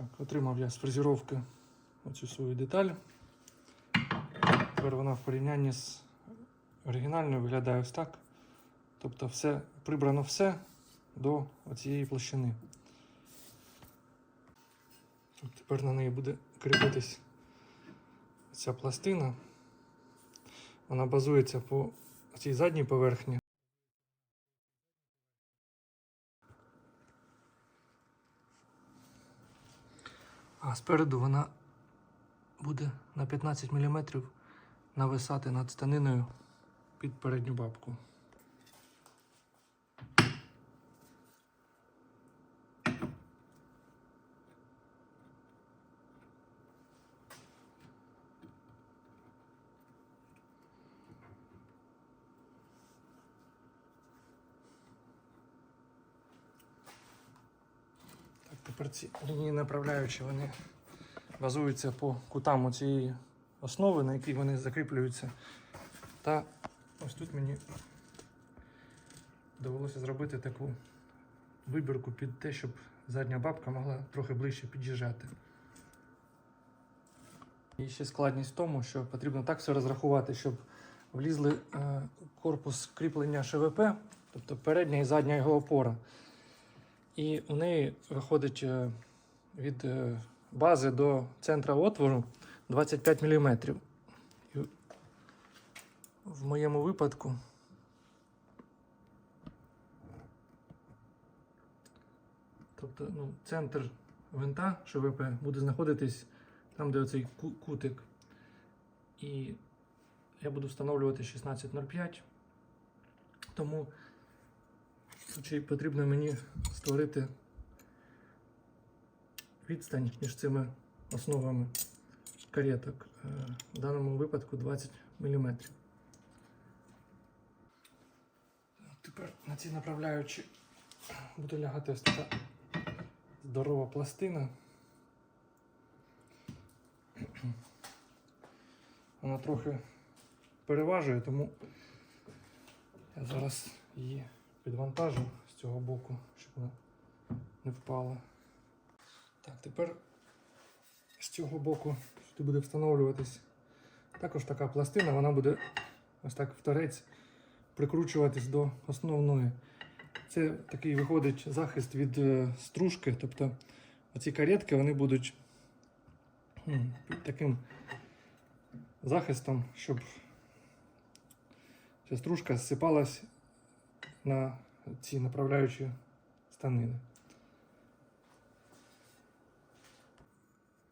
Так, отримав я з фрезеровки оцю свою деталь. Тепер вона в порівнянні з оригінальною виглядає ось так. Тобто все, прибрано все до цієї площини. От Тепер на неї буде кріпитись ця пластина. Вона базується по цій задній поверхні. А спереду вона буде на 15 мм нависати над станиною під передню бабку. Так, ці лінії направляючі, вони базуються по кутам цієї основи, на якій вони закріплюються. Та ось тут мені довелося зробити таку вибірку під те, щоб задня бабка могла трохи ближче під'їжджати. І ще складність в тому, що потрібно так все розрахувати, щоб влізли е, корпус кріплення ШВП, тобто передня і задня його опора. І у неї виходить е, від е, бази до центра отвору 25 мм. І в моєму випадку тобто, ну, центр винта ШВП буде знаходитись там, де оцей кутик. І я буду встановлювати 16.05. Тому чи потрібно мені створити відстань між цими основами кареток. Е, В даному випадку 20 мм. Тепер на ці направляючі буде лягати ось така здорова пластина. Вона трохи переважує, тому я зараз її підвантажу з цього боку, щоб вона не впала. Так, тепер з цього боку сюди буде встановлюватись також така пластина, вона буде ось так в торець прикручуватись до основної. Це такий виходить захист від е, стружки, тобто оці каретки вони будуть таким захистом, щоб ця стружка зсипалась на ці направляючі станини.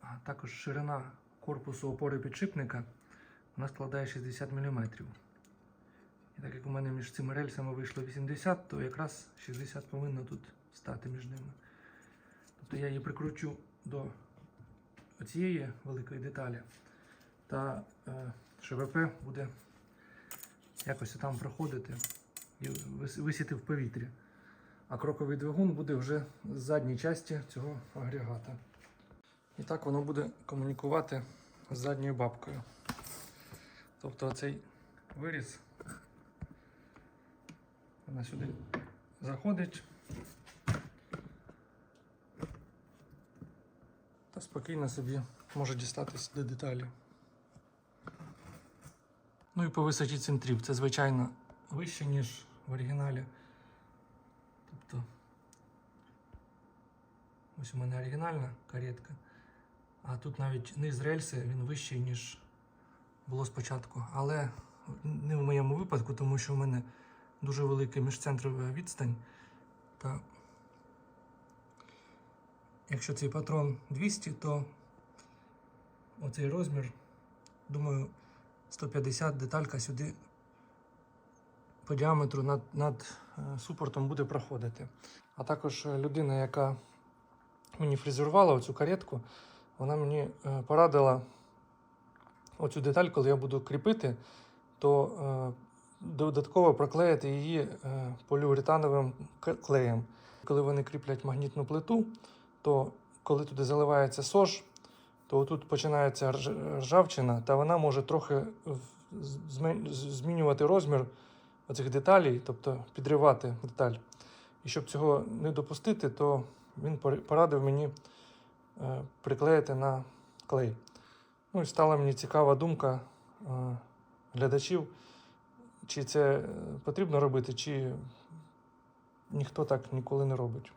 А також ширина корпусу опори підшипника вона складає 60 мм. І так як у мене між цими рельсами вийшло 80, то якраз 60 повинно тут стати між ними. Тобто я її прикручу до цієї великої деталі, та е, ШВП буде якось там проходити і висіти в повітрі. А кроковий двигун буде вже з задньої часті цього агрегата. І так воно буде комунікувати з задньою бабкою. Тобто цей виріз вона сюди заходить та спокійно собі може дістатись до деталі. Ну і по висоті центрів. Це, звичайно, вище, ніж в оригіналі. Тобто, ось у мене оригінальна каретка. А тут навіть низ рельси він вищий, ніж було спочатку. Але не в моєму випадку, тому що в мене дуже велика міжцентрова відстань. Та якщо цей патрон 200, то оцей розмір, думаю, 150 деталька сюди по діаметру над, над е, супортом буде проходити. А також е, людина, яка мені фрезерувала оцю каретку, вона мені е, порадила оцю деталь, коли я буду кріпити, то додатково проклеїти її поліуретановим клеєм. Коли вони кріплять магнітну плиту, то коли туди заливається сож, то тут починається ржавчина, та вона може трохи змінювати розмір оцих деталей, тобто підривати деталь. І щоб цього не допустити, то він порадив мені е, приклеїти на клей. Ну і стала мені цікава думка е, глядачів, чи це е, потрібно робити, чи ніхто так ніколи не робить.